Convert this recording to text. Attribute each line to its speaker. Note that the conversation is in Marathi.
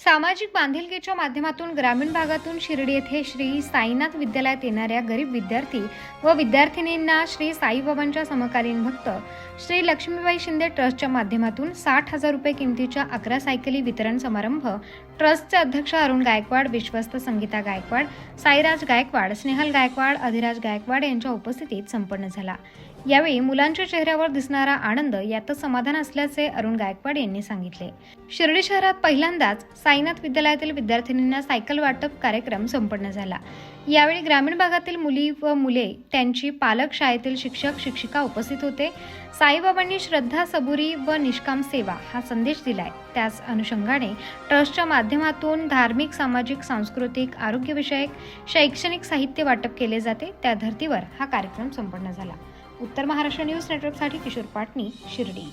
Speaker 1: सामाजिक बांधिलकीच्या माध्यमातून ग्रामीण भागातून शिर्डी येथे श्री साईनाथ विद्यालयात येणाऱ्या गरीब विद्यार्थी व विद्यार्थिनींना श्री साईबाबांच्या समकालीन भक्त श्री लक्ष्मीबाई शिंदे ट्रस्टच्या माध्यमातून साठ हजार रुपये किमतीच्या अकरा सायकली वितरण समारंभ. ट्रस्टचे अध्यक्ष अरुण गायकवाड विश्वस्त संगीता गायकवाड साईराज गायकवाड स्नेहल गायकवाड अधिराज गायकवाड यांच्या उपस्थितीत संपन्न झाला. यावेळी मुलांच्या चेहऱ्यावर दिसणारा आनंद यातच समाधान असल्याचे अरुण गायकवाड यांनी सांगितले. शिर्डी शहरात पहिल्यांदाच साईनाथ विद्यालयातील विद्यार्थिनींना सायकल वाटप कार्यक्रम संपन्न झाला. यावेळी ग्रामीण भागातील मुली व मुले त्यांची पालक शाळेतील शिक्षक शिक्षिका उपस्थित होते. साईबाबांनी श्रद्धा सबुरी व निष्काम सेवा हा संदेश दिलाय. त्याच अनुषंगाने ट्रस्टच्या माध्यमातून धार्मिक सामाजिक सांस्कृतिक आरोग्यविषयक शैक्षणिक साहित्य वाटप केले जाते. त्या धर्तीवर हा कार्यक्रम संपन्न झाला. उत्तर महाराष्ट्र न्यूज नेटवर्कसाठी किशोर पाटणी शिर्डी.